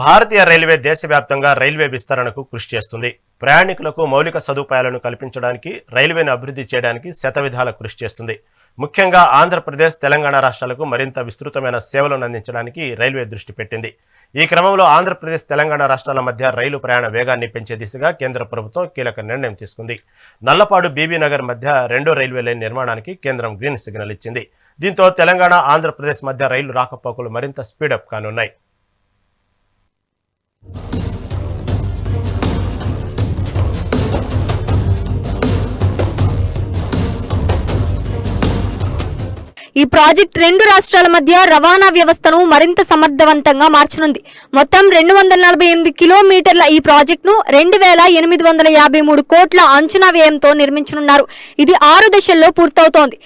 భారతీయ railway దేశవ్యాప్తంగా railway విస్తరణకు కృషి చేస్తుంది. ప్రయాణికులకు మౌలిక సదుపాయాలను కల్పించడానికి రైల్వేను అభివృద్ధి చేయడానికి శతవిధాల కృషి చేస్తుంది. ముఖ్యంగా ఆంధ్రప్రదేశ్ తెలంగాణ రాష్ట్రాలకు మరింత విస్తృతమైన సేవలను అందించడానికి రైల్వే దృష్టి పెట్టింది. ఈ క్రమంలో ఆంధ్రప్రదేశ్ తెలంగాణ రాష్ట్రాల మధ్య రైలు ప్రయాణ వేగాన్ని పెంచే దిశగా కేంద్ర ప్రభుత్వం కీలక నిర్ణయం తీసుకుంది. నల్లపాడు బీబీనగర్ మధ్య రెండో రైల్వే లైన్ నిర్మాణానికి కేంద్రం గ్రీన్ సిగ్నల్ ఇచ్చింది. దీంతో తెలంగాణ ఆంధ్రప్రదేశ్ మధ్య రైలు రాకపోకలు మరింత స్పీడప్ కానున్నాయి. ఈ ప్రాజెక్ట్ రెండు రాష్ట్రాల మధ్య రవాణా వ్యవస్థను మరింత సమర్థవంతంగా మార్చనుంది. మొత్తం రెండు వందల నలభై ఎనిమిది కిలోమీటర్ల ఈ ప్రాజెక్టును రెండు వేల ఎనిమిది వందల యాభై మూడు కోట్ల అంచనా వ్యయంతో నిర్మించనున్నారు. ఇది ఆరు దశల్లో పూర్తవుతోంది.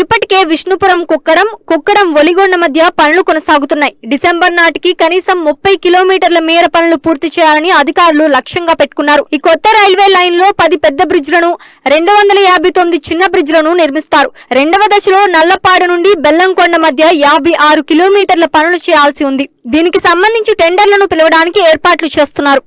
ఇప్పటికే విష్ణుపురం కుక్కడం కుక్కడం ఒలిగొండ మధ్య పనులు కొనసాగుతున్నాయి. డిసెంబర్ నాటికి కనీసం ముప్పై కిలోమీటర్ల మేర పనులు పూర్తి చేయాలని అధికారులు లక్ష్యంగా పెట్టుకున్నారు. ఈ కొత్త రైల్వే లైన్లో పది పెద్ద బ్రిడ్జ్లను రెండు వందల యాభై తొమ్మిది చిన్న బ్రిడ్జ్లను నిర్మిస్తారు. రెండవ దశలో నల్లపాడు నుండి బెల్లంకొండ మధ్య యాభై ఆరు కిలోమీటర్ల పనులు చేయాల్సి ఉంది. దీనికి సంబంధించి టెండర్లను పిలవడానికి ఏర్పాట్లు చేస్తున్నారు.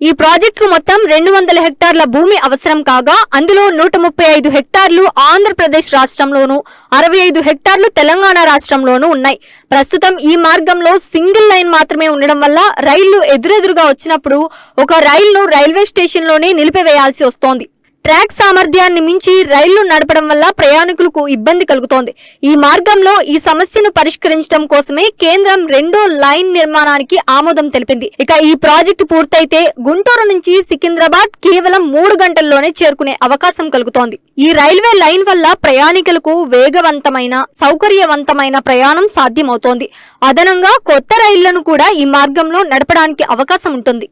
ఈ ప్రాజెక్టుకు మొత్తం రెండు వందల హెక్టార్ల భూమి అవసరం కాగా అందులో నూట ముప్పై ఐదు హెక్టార్లు ఆంధ్రప్రదేశ్ రాష్ట్రంలోను అరవై ఐదు హెక్టార్లు తెలంగాణ రాష్ట్రంలోనూ ఉన్నాయి. ప్రస్తుతం ఈ మార్గంలో సింగిల్ లైన్ మాత్రమే ఉండడం వల్ల రైళ్ళు ఎదురెదురుగా వచ్చినప్పుడు ఒక రైలును రైల్వే స్టేషన్లోనే నిలిపివేయాల్సి వస్తోంది. ట్రాక్ సామర్థ్యాన్ని మించి రైళ్ళు నడపడం వల్ల ప్రయాణికులకు ఇబ్బంది కలుగుతోంది. ఈ మార్గంలో ఈ సమస్యను పరిష్కరించడం కోసమే కేంద్రం రెండో లైన్ నిర్మాణానికి ఆమోదం తెలిపింది. ఇక ఈ ప్రాజెక్టు పూర్తయితే గుంటూరు నుంచి సికింద్రాబాద్ కేవలం మూడు గంటల్లోనే చేరుకునే అవకాశం కలుగుతోంది. ఈ రైల్వే లైన్ వల్ల ప్రయాణికులకు వేగవంతమైన సౌకర్యవంతమైన ప్రయాణం సాధ్యమవుతోంది. అదనంగా కొత్త రైళ్ళను కూడా ఈ మార్గంలో నడపడానికి అవకాశం ఉంటుంది.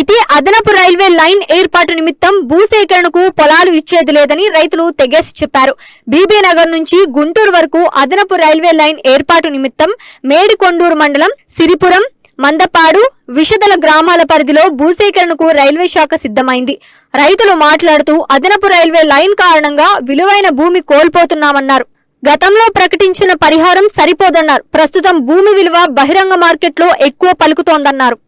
అయితే అదనపు రైల్వే లైన్ ఏర్పాటు నిమిత్తం భూసేకరణకు పొలాలు ఇచ్చేది లేదని రైతులు తెగేసి చెప్పారు. బీబీ నగర్ నుంచి గుంటూరు వరకు అదనపు రైల్వే లైన్ ఏర్పాటు నిమిత్తం మేడికొండూరు మండలం సిరిపురం మందపాడు విషదల గ్రామాల పరిధిలో భూసేకరణకు రైల్వే శాఖ సిద్ధమైంది. రైతులు మాట్లాడుతూ అదనపు రైల్వే లైన్ కారణంగా విలువైన భూమి కోల్పోతున్నామన్నారు. గతంలో ప్రకటించిన పరిహారం సరిపోదన్నారు. ప్రస్తుతం భూమి విలువ బహిరంగ మార్కెట్లో ఎక్కువ పలుకుతోందన్నారు.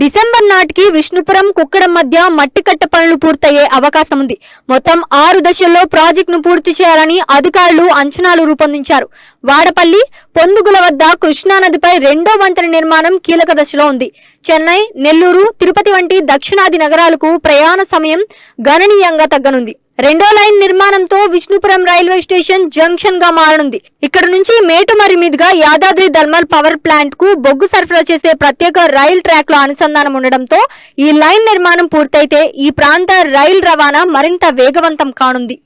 డిసెంబర్ నాటికి విష్ణుపురం కుక్కడం మధ్య మట్టి కట్ట పనులు పూర్తయ్యే అవకాశం ఉంది మొత్తం ఆరు దశల్లో ప్రాజెక్టును పూర్తి చేయాలని అధికారులు అంచనాలు రూపొందించారు. వాడపల్లి పొందుగుల వద్ద కృష్ణానదిపై రెండో వంతెన నిర్మాణం కీలక దశలో ఉంది. చెన్నై నెల్లూరు తిరుపతి వంటి దక్షిణాది నగరాలకు ప్రయాణ సమయం గణనీయంగా తగ్గనుంది. రెండో లైన్ నిర్మాణంతో విష్ణుపురం రైల్వే స్టేషన్ జంక్షన్గా మారనుంది. ఇక్కడ నుంచి మేటుమరి మీదుగా యాదాద్రి థర్మల్ పవర్ ప్లాంట్కు బొగ్గు సరఫరా చేసే ప్రత్యేక రైల్ ట్రాక్లో అనుసంధానం ఉండడంతో ఈ లైన్ నిర్మాణం పూర్తయితే ఈ ప్రాంత రైల్ రవాణా మరింత వేగవంతం కానుంది.